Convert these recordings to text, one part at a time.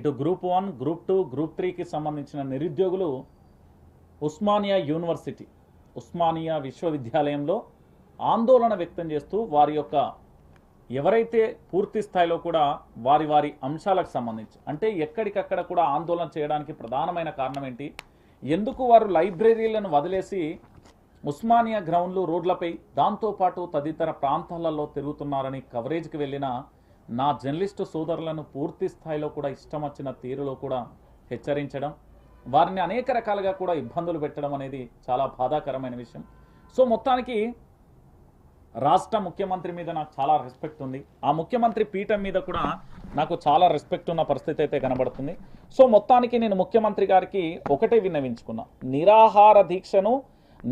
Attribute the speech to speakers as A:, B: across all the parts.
A: ఇటు group one group two group త్రీకి సంబంధించిన నిరుద్యోగులు ఉస్మానియా యూనివర్సిటీ ఉస్మానియా విశ్వవిద్యాలయంలో ఆందోళన వ్యక్తం చేస్తూ వారి యొక్క ఎవరైతే పూర్తి స్థాయిలో కూడా వారి వారి అంశాలకు సంబంధించి అంటే ఎక్కడికక్కడ కూడా ఆందోళన చేయడానికి ప్రధానమైన కారణం ఏంటి? ఎందుకు వారు లైబ్రరీలను వదిలేసి ఉస్మానియా గ్రౌండ్లు రోడ్లపై దాంతోపాటు తదితర ప్రాంతాలలో తిరుగుతున్నారని కవరేజ్కి వెళ్ళిన నా జర్నలిస్టు సోదరులను పూర్తి స్థాయిలో కూడా ఇష్టం వచ్చిన తీరులో కూడా హెచ్చరించడం వారిని అనేక రకాలుగా కూడా ఇబ్బందులు పెట్టడం అనేది చాలా బాధాకరమైన విషయం. సో మొత్తానికి రాష్ట్ర ముఖ్యమంత్రి మీద నాకు చాలా రెస్పెక్ట్ ఉంది. ఆ ముఖ్యమంత్రి పీఠం మీద కూడా నాకు చాలా రెస్పెక్ట్ ఉన్న పరిస్థితి అయితే కనబడుతుంది. సో మొత్తానికి నేను ముఖ్యమంత్రి గారికి ఒకటే విన్నవించుకున్నా. నిరాహార దీక్షను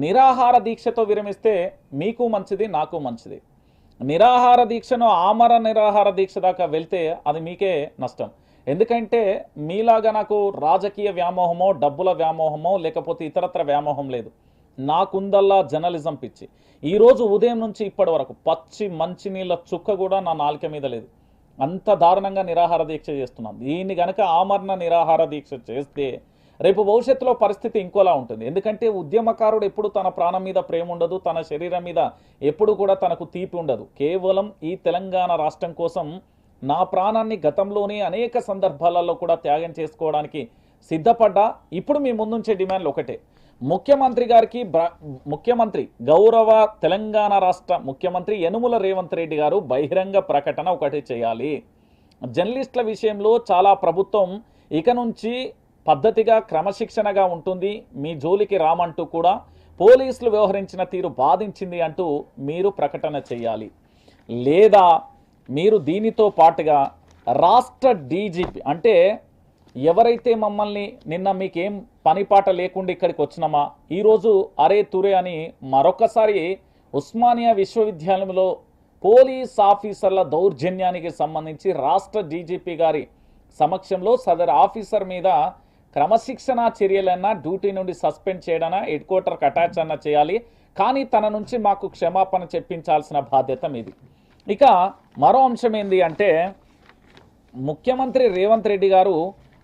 A: నిరాహార దీక్షతో విరమిస్తే మీకు మంచిది నాకు మంచిది. నిరాహార దీక్షను ఆమర నిరాహార దీక్ష దాకా వెళ్తే అది మీకే నష్టం. ఎందుకంటే మీలాగా నాకు రాజకీయ వ్యామోహమో డబ్బుల వ్యామోహమో లేకపోతే ఇతరత్ర వ్యామోహం లేదు. నాకుందల్లా జర్నలిజం పిచ్చి. ఈరోజు ఉదయం నుంచి ఇప్పటి వరకు పచ్చి మంచినీళ్ళ చుక్క కూడా నా నాలుక మీద లేదు. అంత దారుణంగా నిరాహార దీక్ష చేస్తున్నాం దీన్ని గనక ఆమరణ నిరాహార దీక్ష చేస్తే రేపు భవిష్యత్తులో పరిస్థితి ఇంకోలా ఉంటుంది. ఎందుకంటే ఉద్యమకారుడు ఎప్పుడు తన ప్రాణం మీద ప్రేమ ఉండదు తన శరీరం మీద ఎప్పుడు కూడా తనకు తీపి ఉండదు. కేవలం ఈ తెలంగాణ రాష్ట్రం కోసం నా ప్రాణాన్ని గతంలోనే అనేక సందర్భాలలో కూడా త్యాగం చేసుకోవడానికి సిద్ధపడ్డా. ఇప్పుడు మీ ముందుంచే డిమాండ్లు ఒకటే. ముఖ్యమంత్రి గారికి ముఖ్యమంత్రి గౌరవ తెలంగాణ రాష్ట్ర ముఖ్యమంత్రి యనుముల రేవంత్ రెడ్డి గారు బహిరంగ ప్రకటన ఒకటి చేయాలి. జర్నలిస్టుల విషయంలో చాలా ప్రభుత్వం ఇక నుంచి పద్ధతిగా క్రమశిక్షణగా ఉంటుంది. మీ జోలికి రామంటూ కూడా పోలీసులు వ్యవహరించిన తీరు బాధించింది అంటూ మీరు ప్రకటన చేయాలి. లేదా మీరు దీనితో పాటుగా రాష్ట్ర డీజీపీ అంటే ఎవరైతే మమ్మల్ని నిన్న మీకేం పనిపాట లేకుండా ఇక్కడికి వచ్చినామా ఈరోజు అరే తురే అని మరొకసారి ఉస్మానియా విశ్వవిద్యాలయంలో పోలీస్ ఆఫీసర్ల దౌర్జన్యానికి సంబంధించి రాష్ట్ర డీజీపీ గారి సమక్షంలో సదర్ ఆఫీసర్ మీద క్రమశిక్షణ చర్యలన్నా డ్యూటీ నుండి సస్పెండ్ చేయడనా హెడ్ క్వార్టర్కి అటాచ్ అన్న చేయాలి. కానీ తన నుంచి మాకు క్షమాపణ చెప్పించాల్సిన బాధ్యత మీది. ఇక మరో అంశం ఏంది అంటే ముఖ్యమంత్రి రేవంత్ రెడ్డి గారు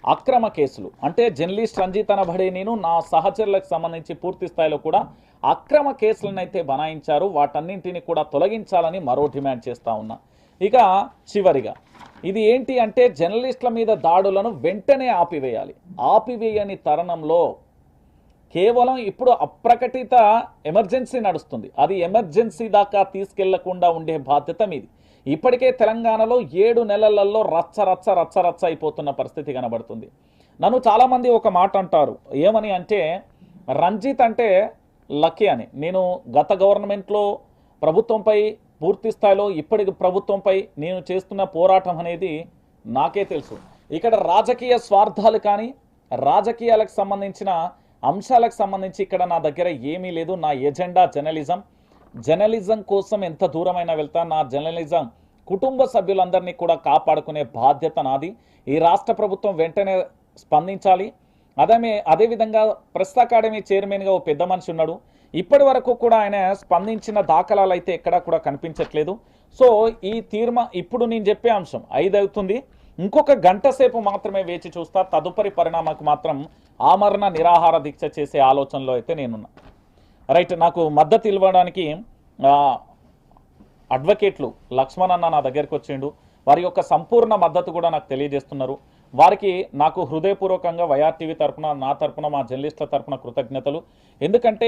A: అక్రమ కేసులు. అంటే జర్నలిస్ట్ రంజిత్ అనబడే నేను నా సహచరులకు సంబంధించి పూర్తి స్థాయిలో కూడా అక్రమ కేసులను అయితే బనాయించారు. వాటన్నింటిని కూడా తొలగించాలని మరో డిమాండ్ చేస్తూ ఉన్నా. ఇక చివరిగా ఇది ఏంటి అంటే జర్నలిస్టుల మీద దాడులను వెంటనే ఆపివేయాలి. ఆపివేయని తరుణంలో కేవలం ఇప్పుడు అప్రకటిత ఎమర్జెన్సీ నడుస్తుంది. అది ఎమర్జెన్సీ దాకా తీసుకెళ్ళకుండా ఉండే బాధ్యత మీది. ఇప్పటికే తెలంగాణలో ఏడు నెలలలో రచ్చ రచ్చ రచ్చ రచ్చ అయిపోతున్న పరిస్థితి కనబడుతుంది. నన్ను చాలామంది ఒక మాట అంటారు. ఏమని అంటే రంజిత్ అంటే లక్కీ అని. నేను గత గవర్నమెంట్లో ప్రభుత్వంపై పూర్తి స్థాయిలో ఇప్పటికి ప్రభుత్వంపై నేను చేస్తున్న పోరాటం అనేది నాకే తెలుసు. ఇక్కడ రాజకీయ స్వార్థాలు కానీ రాజకీయాలకు సంబంధించిన అంశాలకు సంబంధించి ఇక్కడ నా దగ్గర ఏమీ లేదు. నా ఎజెండా జర్నలిజం. జర్నలిజం కోసం ఎంత దూరమైనా వెళ్తా నా జర్నలిజం కుటుంబ సభ్యులందరినీ కూడా కాపాడుకునే బాధ్యత నాది. ఈ రాష్ట్ర ప్రభుత్వం వెంటనే స్పందించాలి. అదే అదేవిధంగా ప్రెస్ అకాడమీ చైర్మన్గా ఓ పెద్ద మనిషి ఉన్నాడు. ఇప్పటి వరకు కూడా ఆయన స్పందించిన దాఖలాలు అయితే ఎక్కడా కూడా కనిపించట్లేదు. సో ఈ తీర్మా ఇప్పుడు నేను చెప్పే అంశం ఐదు అవుతుంది ఇంకొక గంట సేపు మాత్రమే వేచి చూస్తా. తదుపరి పరిణామకు మాత్రం ఆమరణ నిరాహార దీక్ష చేసే ఆలోచనలో అయితే నేనున్నా. రైట్ నాకు మద్దతు ఇవ్వడానికి అడ్వకేట్లు లక్ష్మణ్ అన్న నా దగ్గరికి వచ్చిండు. వారి యొక్క సంపూర్ణ మద్దతు కూడా నాకు తెలియజేస్తున్నారు. వారికి నాకు హృదయపూర్వకంగా వైఆర్టీవీ తరఫున నా తరపున మా జర్నలిస్టుల తరపున కృతజ్ఞతలు. ఎందుకంటే